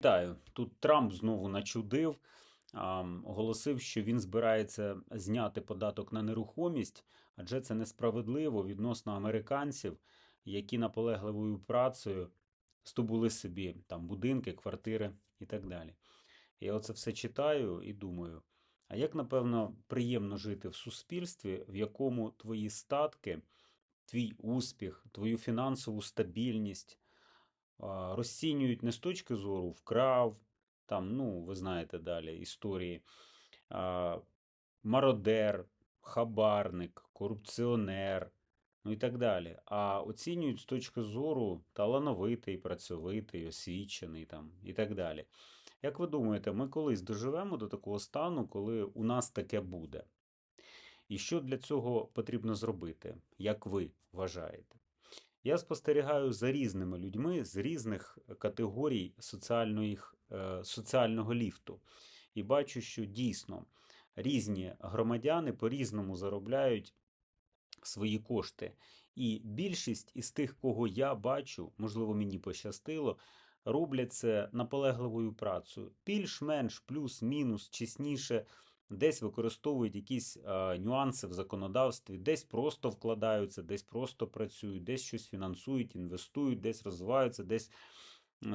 Вітаю. Тут Трамп знову начудив, оголосив, що він збирається зняти податок на нерухомість, адже це несправедливо відносно американців, які наполегливою працею здобули собі там будинки, квартири і так далі. Я оце все читаю і думаю, а як, напевно, приємно жити в суспільстві, в якому твої статки, твій успіх, твою фінансову стабільність розцінюють не з точки зору вкрав, там, ну, ви знаєте далі історії, мародер, хабарник, корупціонер, ну і так далі. А оцінюють з точки зору талановитий, працьовитий, освічений там, і так далі. Як ви думаєте, ми колись доживемо до такого стану, коли у нас таке буде? І що для цього потрібно зробити, як ви вважаєте? Я спостерігаю за різними людьми з різних категорій соціальної, е, соціального ліфту. І бачу, що дійсно різні громадяни по-різному заробляють свої кошти. І більшість із тих, кого я бачу, можливо, мені пощастило, роблять це наполегливою працею. Більш-менш, плюс-мінус, чесніше, десь використовують якісь е, нюанси в законодавстві, десь просто вкладаються, десь просто працюють, десь щось фінансують, інвестують, десь розвиваються, десь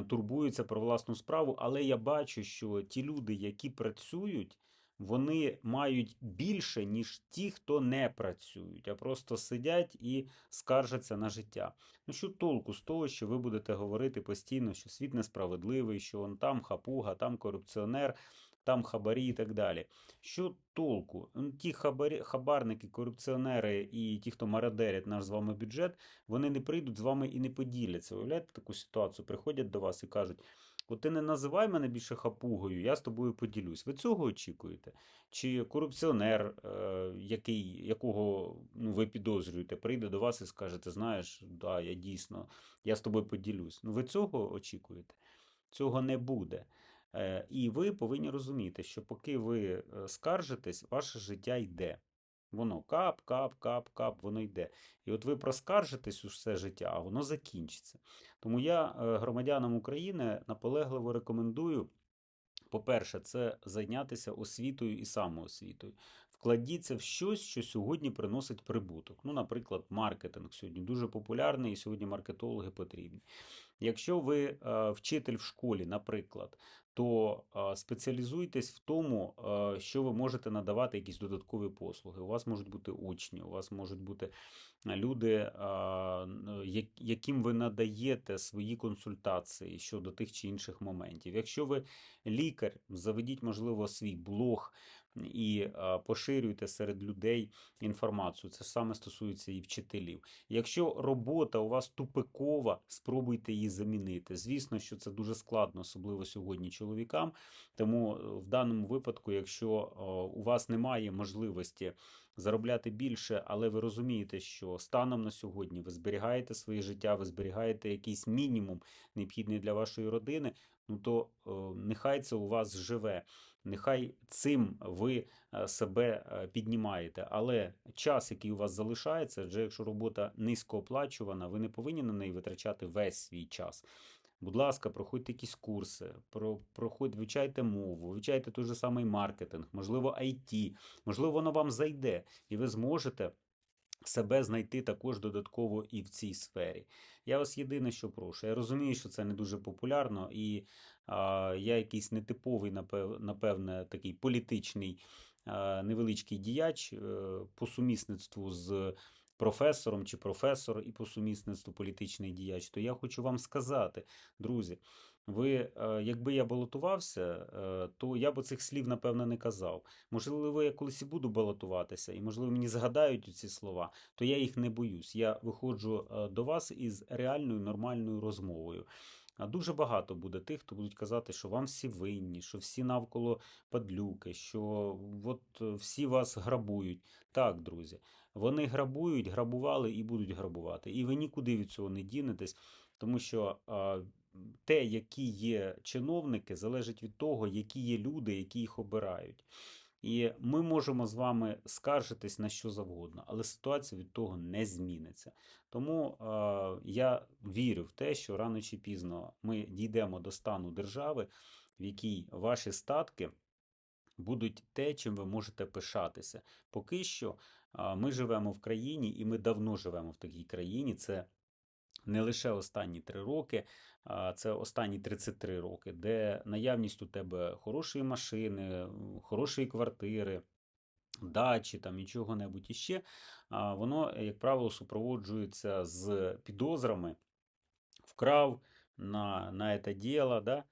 турбуються про власну справу. Але я бачу, що ті люди, які працюють, вони мають більше, ніж ті, хто не працюють, а просто сидять і скаржаться на життя. Ну що толку з того, що ви будете говорити постійно, що світ несправедливий, що он там хапуга, там корупціонер, там хабарі і так далі. Що толку? Ті хабарі, хабарники, корупціонери і ті, хто мародерять наш з вами бюджет, вони не прийдуть з вами і не поділяться. Уявляєте таку ситуацію? Приходять до вас і кажуть. От ти не називай мене більше хапугою, я з тобою поділюсь. Ви цього очікуєте? Чи корупціонер, е, який, якого ну, ви підозрюєте, прийде до вас і скаже, ти знаєш, да, я дійсно, я з тобою поділюсь. Ну ви цього очікуєте? Цього не буде. Е, І ви повинні розуміти, що поки ви е, скаржитесь, ваше життя йде. Воно кап, кап, кап, кап, воно йде. І от ви проскаржитесь усе життя, а воно закінчиться. Тому я е, громадянам України наполегливо рекомендую. По-перше, це зайнятися освітою і самоосвітою. Вкладіться в щось, що сьогодні приносить прибуток. Ну, наприклад, маркетинг сьогодні дуже популярний, і сьогодні маркетологи потрібні. Якщо ви е, вчитель в школі, наприклад, то е, спеціалізуйтесь в тому, е, що ви можете надавати якісь додаткові послуги. У вас можуть бути учні, у вас можуть бути люди, яким ви надаєте свої консультації щодо тих чи інших моментів. Якщо ви лікар, заведіть, можливо, свій блог і е, поширюйте серед людей інформацію. Це саме стосується і вчителів. Якщо робота у вас тупикова, спробуйте її замінити. Звісно, що це дуже складно, особливо сьогодні чоловікам. Тому е, в даному випадку, якщо е, у вас немає можливості заробляти більше, але ви розумієте, що станом на сьогодні ви зберігаєте своє життя, ви зберігаєте якийсь мінімум необхідний для вашої родини. Ну то е, нехай це у вас живе, нехай цим ви е, себе е, піднімаєте. Але час, який у вас залишається, адже якщо робота низькооплачувана, ви не повинні на неї витрачати весь свій час. Будь ласка, проходьте якісь курси, про, проходь, вивчайте мову, вивчайте той же самий маркетинг, можливо, IT, можливо, воно вам зайде, і ви зможете себе знайти також додатково і в цій сфері. Я вас єдине, що прошу. Я розумію, що це не дуже популярно, і а, я якийсь нетиповий, напевне, такий політичний а, невеличкий діяч е, по сумісництву з професором чи професор і по сумісництву політичний діяч. То я хочу вам сказати, друзі. Ви, е, якби я балотувався, е, то я б цих слів, напевно, не казав. Можливо, я колись і буду балотуватися, і, можливо, мені згадають ці слова, то я їх не боюсь. Я виходжу е, до вас із реальною нормальною розмовою. А дуже багато буде тих, хто будуть казати, що вам всі винні, що всі навколо падлюки, що от всі вас грабують. Так, друзі, вони грабують, грабували і будуть грабувати. І ви нікуди від цього не дінетесь, тому що те, які є чиновники, залежить від того, які є люди, які їх обирають. І ми можемо з вами скаржитись на що завгодно, але ситуація від того не зміниться. Тому е, я вірю в те, що рано чи пізно ми дійдемо до стану держави, в якій ваші статки будуть те, чим ви можете пишатися. Поки що а, ми живемо в країні, і ми давно живемо в такій країні. Це не лише останні три роки, а це останні 33 роки, де наявність у тебе хорошої машини, хорошої квартири. Дачі там і чого-небудь іще, воно, як правило, супроводжується з підозрами, вкрав на, на це діло, да?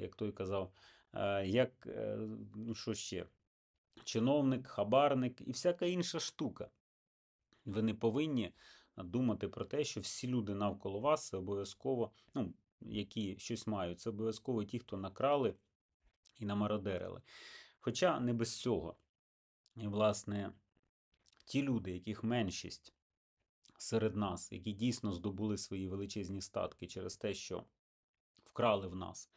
як той казав, як е, ну що ще, чиновник, хабарник і всяка інша штука. Ви не повинні думати про те, що всі люди навколо вас це обов'язково, ну, які щось мають, це обов'язково ті, хто накрали і намародерили. Хоча не без цього. І, власне, ті люди, яких меншість серед нас, які дійсно здобули свої величезні статки через те, що вкрали в нас,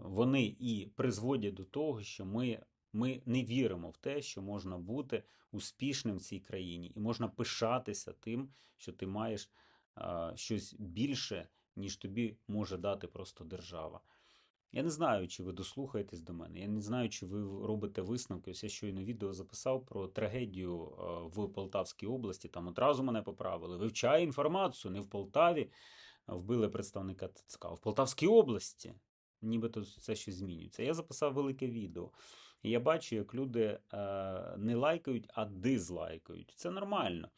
вони і призводять до того, що ми, ми не віримо в те, що можна бути успішним в цій країні, і можна пишатися тим, що ти маєш а, щось більше, ніж тобі може дати просто держава. Я не знаю, чи ви дослухаєтесь до мене. Я не знаю, чи ви робите висновки. Ось я щойно відео записав про трагедію в Полтавській області. Там одразу мене поправили. Вивчає інформацію. Не в Полтаві вбили представника ТЦК, в Полтавській області. Нібито це щось змінюється. Я записав велике відео. І я бачу, як люди е, не лайкають, а дизлайкають. Це нормально.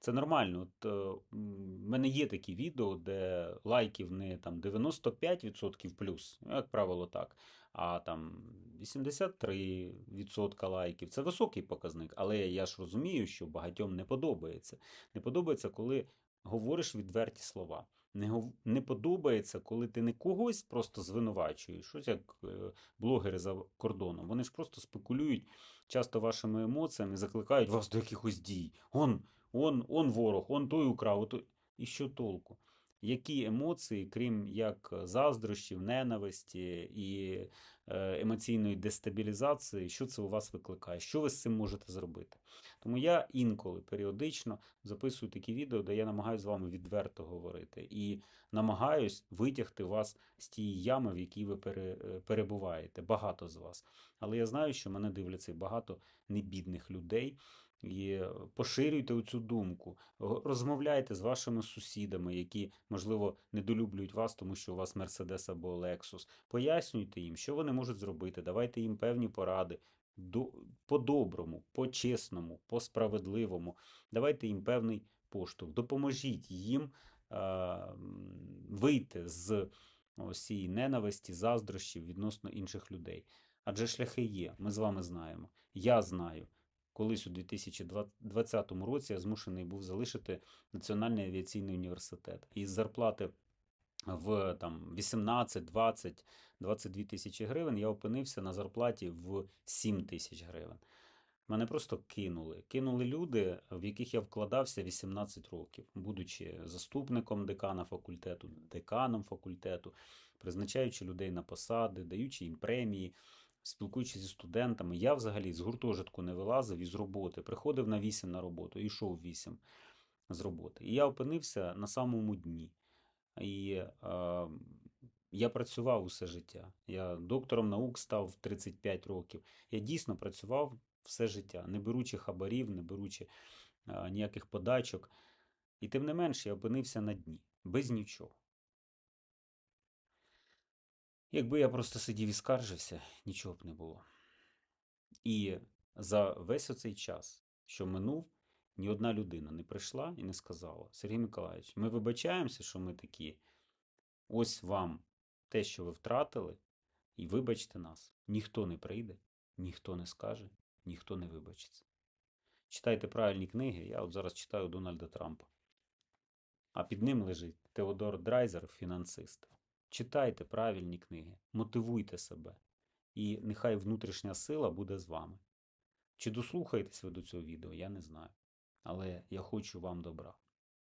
Це нормально. От е, в мене є такі відео, де лайків не там 95% плюс, ну, як правило, так. А там 83% лайків. Це високий показник, але я ж розумію, що багатьом не подобається. Не подобається, коли говориш відверті слова. Не, подобається, коли ти не когось просто звинувачуєш, щось як е, блогери за кордоном. Вони ж просто спекулюють часто вашими емоціями, закликають вас до якихось дій. Он, он, он ворог, он той украв, ото... і що толку? Які емоції, крім як заздрощів, ненависті і е, емоційної дестабілізації, що це у вас викликає? Що ви з цим можете зробити? Тому я інколи періодично записую такі відео, де я намагаюся з вами відверто говорити і намагаюсь витягти вас з тієї ями, в якій ви е, перебуваєте. Багато з вас. Але я знаю, що мене дивляться багато небідних людей. І е, поширюйте цю думку, розмовляйте з вашими сусідами, які, можливо, недолюблюють вас, тому що у вас Мерседес або Лексус. Пояснюйте їм, що вони можуть зробити, давайте їм певні поради. По-доброму, по-чесному, по-справедливому. Давайте їм певний поштовх. Допоможіть їм м, вийти з цієї ненависті, заздрощів відносно інших людей. Адже шляхи є, ми з вами знаємо. Я знаю. Колись у 2020 році я змушений був залишити Національний авіаційний університет. І зарплати в там 18, 20, 22 тисячі гривень я опинився на зарплаті в 7 тисяч гривень. Мене просто кинули. Кинули люди, в яких я вкладався 18 років, будучи заступником декана факультету, деканом факультету, призначаючи людей на посади, даючи їм премії, спілкуючись зі студентами. Я взагалі з гуртожитку не вилазив із роботи, приходив на 8 на роботу, йшов 8 з роботи. І я опинився на самому дні. І е, я працював усе життя. Я доктором наук став в 35 років. Я дійсно працював все життя, не беручи хабарів, не беручи е, ніяких подачок. І тим не менш я опинився на дні, без нічого. Якби я просто сидів і скаржився, нічого б не було. І за весь оцей час, що минув, ні одна людина не прийшла і не сказала: Сергій Миколаївич, ми вибачаємося, що ми такі. Ось вам те, що ви втратили, і вибачте нас. Ніхто не прийде, ніхто не скаже, ніхто не вибачиться. Читайте правильні книги. Я от зараз читаю Дональда Трампа. А під ним лежить Теодор Драйзер, фінансист. Читайте правильні книги, мотивуйте себе, і нехай внутрішня сила буде з вами. Чи дослухаєтесь ви до цього відео, я не знаю. Але я хочу вам добра.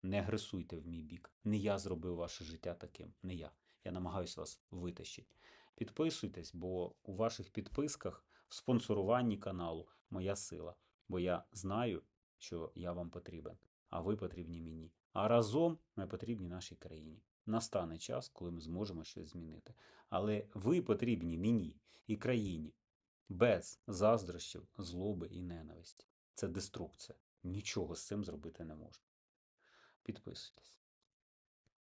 Не агресуйте в мій бік. Не я зробив ваше життя таким, не я. Я намагаюся вас витащити. Підписуйтесь, бо у ваших підписках в спонсоруванні каналу Моя сила. Бо я знаю, що я вам потрібен, а ви потрібні мені. А разом ми потрібні нашій країні. Настане час, коли ми зможемо щось змінити. Але ви потрібні мені і країні без заздрощів, злоби і ненависті. Це деструкція. Нічого з цим зробити не можна. Підписуйтесь.